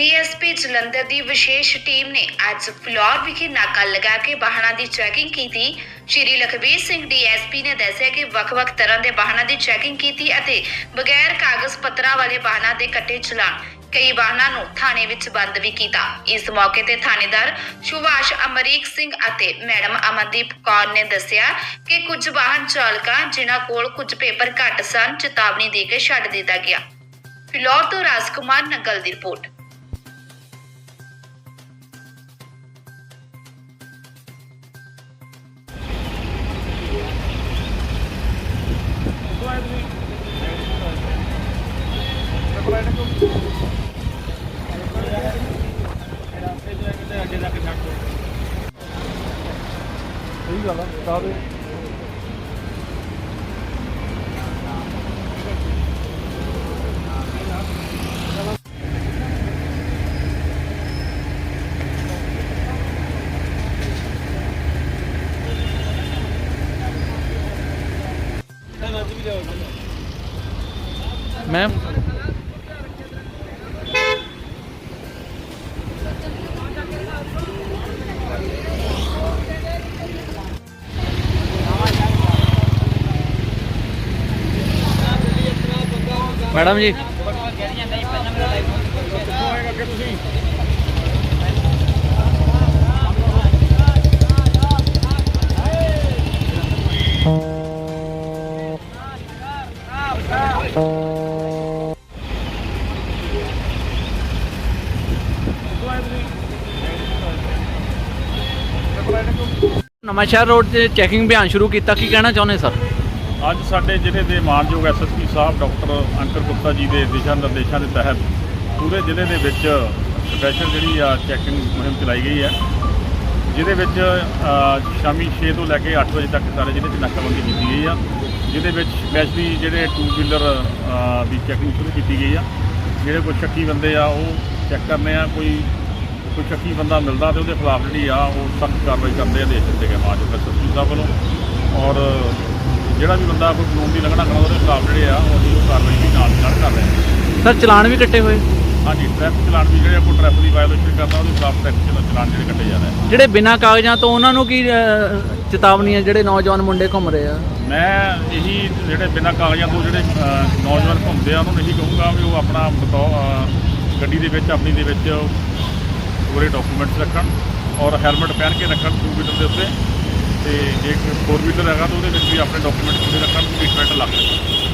DSP Jalandhar ਦੀ ਵਿਸ਼ੇਸ਼ team ਨੇ ਅੱਜ ਫਲੋਰ ਵਿਖੇ ਨਾਕਾ ਲਗਾ ਕੇ ਵਾਹਨਾਂ ਦੀ ਚੈਕਿੰਗ ਕੀਤੀ। ਸ਼੍ਰੀ ਲਖਬੀਰ ਸਿੰਘ ਡੀਐਸਪੀ ਨੇ ਦੱਸਿਆ ਕਿ ਵੱਖ-ਵੱਖ ਤਰ੍ਹਾਂ ਦੇ ਵਾਹਨਾਂ ਦੀ ਚੈਕਿੰਗ ਕੀਤੀ ਅਤੇ ਬਗੈਰ ਕਾਗਜ਼ ਪੱਤਰਾਂ ਵਾਲੇ ਵਾਹਨਾਂ ਦੇ ਕੱਟੇ ਚਲਾਨ ਕਈ ਵਾਹਨਾਂ ਨੂੰ ਥਾਣੇ ਵਿੱਚ ਬੰਦ ਵੀ ਕੀਤਾ। ਇਸ ਮੌਕੇ ਤੇ ਥਾਣੇਦਾਰ ਸੁਭਾਸ਼ ਅਮਰੀਕ ਸਿੰਘ ਅਤੇ ਮੈਡਮ ਅਮਨਦੀਪ ਕੌਰ ਨੇ ਦੱਸਿਆ ਕਿ ਕੁਝ ਵਾਹਨ ਚਾਲਕਾਂ ਜਿਨ੍ਹਾਂ ਕੋਲ ਕੁਝ ਪੇਪਰ ਘੱਟ ਸਨ, ਚੇਤਾਵਨੀ ਦੇ ਕੇ ਛੱਡ ਦਿੱਤਾ ਗਿਆ। ਫਿਲੌਰ ਤੋਂ ਰਾਜਕੁਮਾਰ ਨਗਲ ਦੀ ਰਿਪੋਰਟ। ਸਹੀ ਗੱਲ ਆ ਬਤਾ ਦੇ ਮੈਡਮ ਜੀ। ਨਵਾਂਸ਼ਹਿਰ ਰੋਡ ਤੇ ਚੈਕਿੰਗ ਅਭਿਆਨ ਸ਼ੁਰੂ ਕੀਤਾ। ਕੀ ਕਹਿਣਾ ਚਾਹੁੰਦੇ ਸਰ ਅੱਜ ਸਾਡੇ ਜ਼ਿਲ੍ਹੇ ਦੇ ਮਾਨਯੋਗ ਐਸਐਸਪੀ ਸਾਹਿਬ ਡਾਕਟਰ ਅੰਕਰ ਗੁਪਤਾ ਜੀ ਦੇ ਦਿਸ਼ਾ ਨਿਰਦੇਸ਼ਾਂ ਦੇ ਤਹਿਤ ਪੂਰੇ ਜ਼ਿਲ੍ਹੇ ਦੇ ਵਿੱਚ ਸਪੈਸ਼ਲ ਜਿਹੜੀ ਆ ਚੈਕਿੰਗ ਮੁਹਿੰਮ ਚਲਾਈ ਗਈ ਹੈ। ਜਿਹਦੇ ਵਿੱਚ ਸ਼ਾਮੀ 6 ਤੋਂ ਲੈ ਕੇ 8 ਵਜੇ ਤੱਕ ਸਾਰੇ ਜ਼ਿਲ੍ਹੇ 'ਚ ਨਾਕਾਬੰਦੀ ਕੀਤੀ ਗਈ ਆ। ਜਿਹਦੇ ਵਿੱਚ ਸਪੈਸ਼ਲੀ ਜਿਹੜੇ ਟੂ ਵੀਲਰ ਦੀ ਚੈਕਿੰਗ ਸ਼ੁਰੂ ਕੀਤੀ ਗਈ ਆ। ਜਿਹੜੇ ਕੋਈ ਸ਼ੱਕੀ ਬੰਦੇ ਆ, ਉਹ ਚੈੱਕ ਕਰਨੇ ਆ। ਕੋਈ ਕੋਈ ਸ਼ੱਕੀ ਬੰਦਾ ਮਿਲਦਾ ਤੇ ਉਹਦੇ ਖਿਲਾਫ ਜਿਹੜੀ ਆ, ਉਹ ਸਖਤ ਕਾਰਵਾਈ ਕਰਦੇ ਆ, ਦੇਸ਼ ਦਿੱਤੇ ਗਏ ਮਾਨਯੋਗ ਐਸਐਸਪੀ ਸਾਹਿਬ ਵੱਲੋਂ। ਔਰ ਜਿਹੜਾ ਵੀ ਬੰਦਾ ਕੋਈ ਕਾਨੂੰਨ ਦੀ ਉਲੰਘਣਾ ਕਰਦਾ ਉਹਦੇ ਖਿਲਾਫ ਜਿਹੜੇ ਆ ਉਹ ਅਸੀਂ ਉਹ ਕਾਰਵਾਈ ਵੀ ਨਾਲ ਦੀ ਨਾਲ ਕਰ ਰਹੇ ਹਾਂ। ਸਰ ਚਲਾਨ ਵੀ ਕੱਟੇ ਹੋਏ? ਹਾਂਜੀ ਟ੍ਰੈਫਿਕ ਚਲਾਨ ਵੀ ਜਿਹੜੇ ਕੋਈ ਟ੍ਰੈਫਿਕ ਦੀ ਵਾਇਓਲੇਸ਼ਨ ਕਰਦਾ ਉਹਦੇ ਖਿਲਾਫ ਟ੍ਰੈਫਿਕ ਚਲਾਨ ਜਿਹੜੇ ਕੱਟੇ ਜਾ ਰਹੇ ਆ। ਜਿਹੜੇ ਬਿਨਾਂ ਕਾਗਜ਼ਾਂ ਤੋਂ ਉਹਨਾਂ ਨੂੰ ਕੀ ਅਹ, ਚੇਤਾਵਨੀ ਹੈ ਜਿਹੜੇ ਨੌਜਵਾਨ ਮੁੰਡੇ ਘੁੰਮ ਰਹੇ ਆ? ਮੈਂ ਇਹੀ ਜਿਹੜੇ ਬਿਨਾਂ ਕਾਗਜ਼ਾਂ ਤੋਂ ਜਿਹੜੇ ਨੌਜਵਾਨ ਘੁੰਮਦੇ ਆ ਉਹਨਾਂ ਨੂੰ ਇਹੀ ਕਹੂੰਗਾ ਵੀ ਉਹ ਆਪਣਾ ਬਤੌ- ਗੱਡੀ ਦੇ ਵਿੱਚ ਆਪਣੀ ਦੇ ਵਿੱਚ ਪੂਰੇ ਡਾਕੂਮੈਂਟਸ ਰੱਖਣ ਔਰ ਹੈਲਮਟ ਪਹਿਨ ਕੇ ਰੱਖਣ ਟੂ ਵੀਲਰ ਦੇ ਉੱਤੇ। ਤੇ ਜੇ ਫੋਰ ਵੀਲਰ ਹੈਗਾ ਤਾਂ ਉਹਦੇ ਵਿੱਚ ਵੀ ਆਪਣੇ ਡਾਕੂਮੈਂਟ ਪੂਰੇ ਰੱਖਣ ਟ੍ਰੀਟਮੈਂਟ ਲੱਗ